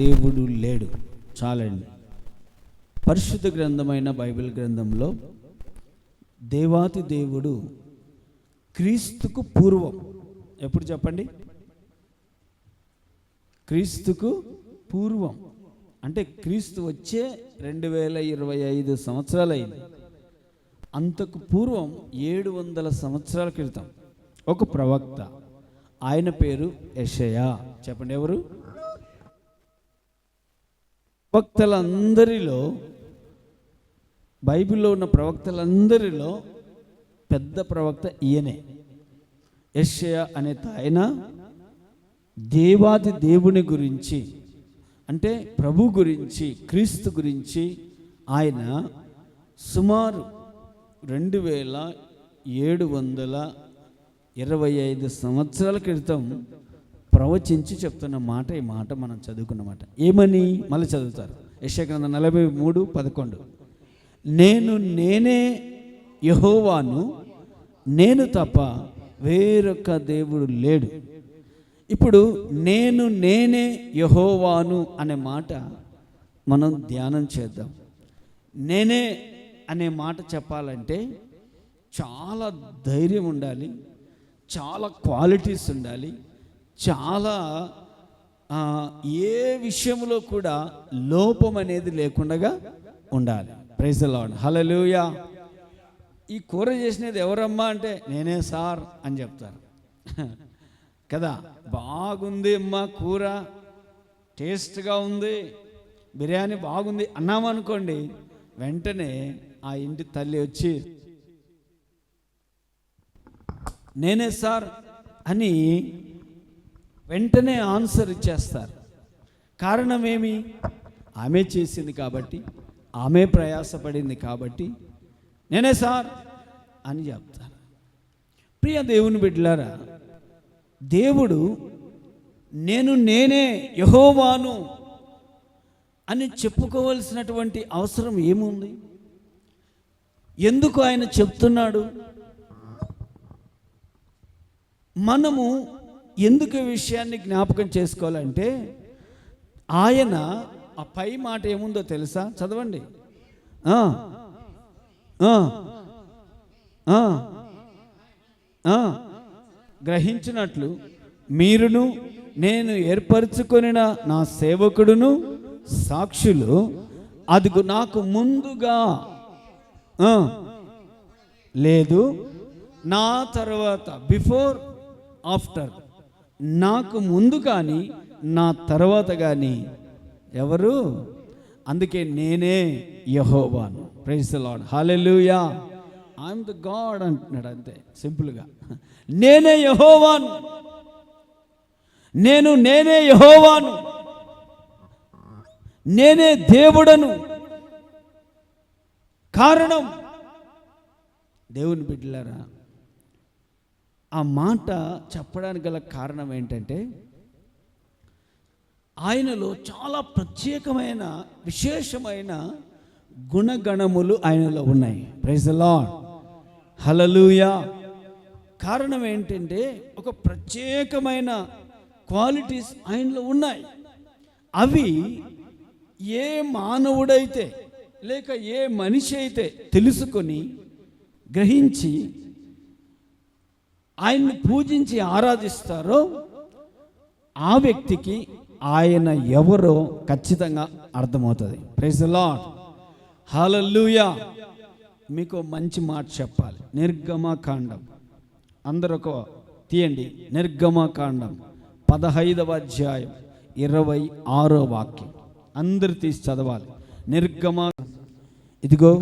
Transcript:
దేవుడు లేడు. చాలండి. పరిశుద్ధ గ్రంథమైన బైబిల్ గ్రంథంలో దేవాతి దేవుడు క్రీస్తుకు పూర్వం ఎప్పుడు చెప్పండి? క్రీస్తుకు పూర్వం. అంటే క్రీస్తు వచ్చే రెండు వేల ఇరవై ఐదు సంవత్సరాలు అయింది అంతకు పూర్వం ఏడు వందల సంవత్సరాల క్రితం ఒక ప్రవక్త. ఆయన పేరు యషయా. చెప్పండి ఎవరు? ప్రవక్తలందరిలో బైబిల్లో ఉన్న ప్రవక్తలందరిలో పెద్ద ప్రవక్త ఈయనే. యెషయా అనే ఆయన దేవాది దేవుని గురించి అంటే ప్రభు గురించి క్రీస్తు గురించి ఆయన సుమారు రెండు వేల ఏడు వందల ఇరవై ఐదు సంవత్సరాల క్రితం ప్రవచించి చెప్తున్న మాట ఈ మాట మనం చదువుకున్న మాట ఏమని? మళ్ళీ చదువుతారు. యశగ్రంథ నలభై మూడు పదకొండు. నేను నేనే యహోవాను నేను తప్ప వేరొక దేవుడు లేడు. ఇప్పుడు నేను నేనే యహోవాను అనే మాట మనం ధ్యానం చేద్దాం. నేనే అనే మాట చెప్పాలంటే చాలా ధైర్యం ఉండాలి చాలా క్వాలిటీస్ ఉండాలి చాలా ఏ విషయంలో కూడా లోపం అనేది లేకుండా ఉండాలి. ప్రైజ్ లాడ్ హలలుయా ఈ కూర చేసినది ఎవరమ్మా అంటే నేనే సార్ అని చెప్తారు. కదా బాగుంది అమ్మా కూర టేస్ట్గా ఉంది బిర్యానీ బాగుంది అన్నామనుకోండి వెంటనే ఆ ఇంటి తల్లి వచ్చి నేనే సార్ అని వెంటనే ఆన్సర్ ఇచ్చేస్తారు. కారణం ఏమి? ఆమె చేసింది కాబట్టి ఆమె ప్రయాసపడింది కాబట్టి నేనే సార్ అని చెప్తారు. ప్రియ దేవుని బిడ్డలారా దేవుడు నేను నేనే యహోవాను అని చెప్పుకోవలసినటువంటి అవసరం ఏముంది? ఎందుకు ఆయన చెప్తున్నాడు? మనము ఎందుకు ఈ విషయాన్ని జ్ఞాపకం చేసుకోవాలంటే ఆయన ఆ పై మాట ఏముందో తెలుసా? చదవండి. గ్రహించినట్లు మీరును నేను ఏర్పరచుకొనిన నా సేవకుడును సాక్షులు అదిగు నాకు ముందుగా లేదు నా తర్వాత బిఫోర్ ఆఫ్టర్ నాకు ముందు కానీ నా తర్వాత కానీ ఎవరు? అందుకే నేనే యహోవాను. Praise Lord hallelujah I am the God అంటున్నాడు అంతే సింపుల్గా. నేనే యహోవాను. నేను నేనే యహోవాను. నేనే దేవుడను. కారణం దేవుని బిడ్డలారా ఆ మాట చెప్పడానికి గల కారణం ఏంటంటే ఆయనలో చాలా ప్రత్యేకమైన విశేషమైన గుణగణములు ఆయనలో ఉన్నాయి. ప్రైజ్ లాడ్ హలలుయా కారణం ఏంటంటే ఒక ప్రత్యేకమైన క్వాలిటీస్ ఆయనలో ఉన్నాయి. అవి ఏ మానవుడైతే లేక ఏ మనిషి అయితే తెలుసుకొని గ్రహించి ఆయన్ని పూజించి ఆరాధిస్తారో ఆ వ్యక్తికి ఆయన ఎవరో ఖచ్చితంగా అర్థమవుతుంది. ప్రైజ్ లాడ్ హాలూయా మీకు మంచి మాట చెప్పాలి. నిర్గమకాండం. అందరూ ఒక తీయండి. నిర్గమకాండం. పదహైదవ అధ్యాయం. ఇరవై ఆరో వాక్యం. అందరు తీసి చదవాలి. నిర్గమ ఇదిగో